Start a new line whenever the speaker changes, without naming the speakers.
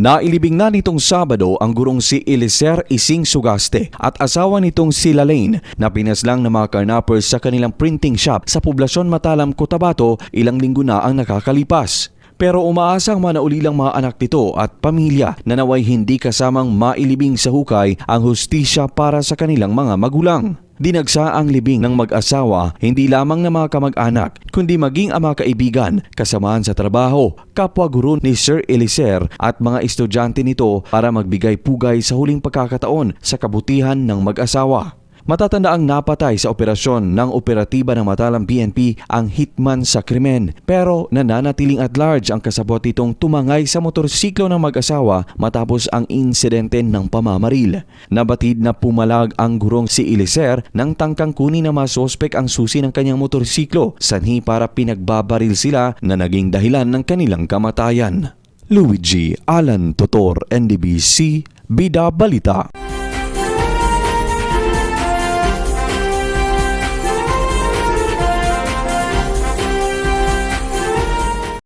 Nailibing na nitong Sabado ang gurong si Eliser Ising Sugaste at asawa nitong si Lalaine na pinaslang ng mga carnappers sa kanilang printing shop sa poblasyon Matalam, Cotabato ilang linggo na ang nakakalipas. Pero umaasang manaulilang mga anak nito at pamilya na naway hindi kasamang mailibing sa hukay ang hustisya para sa kanilang mga magulang. Dinagsa ang libing ng mag-asawa hindi lamang ng mga kamag-anak kundi maging ang mga kaibigan, kasamahan sa trabaho, kapwa guro ni Sir Eliser at mga estudyante nito para magbigay pugay sa huling pagkakataon sa kabutihan ng mag-asawa. Matatanda ang napatay sa operasyon ng operatiba ng Matalang PNP ang hitman sa krimen pero nananatiling at large ang kasabot nitong tumangay sa motorsiklo ng mag-asawa matapos ang insidente ng pamamaril. Nabatid na pumalag ang gurong si Eliser nang tangkang kunin ng mga sospek ang susi ng kanyang motorsiklo sanhi para pinagbabaril sila na naging dahilan ng kanilang kamatayan. Luigi Alan Totor, NDBC, Bida Balita.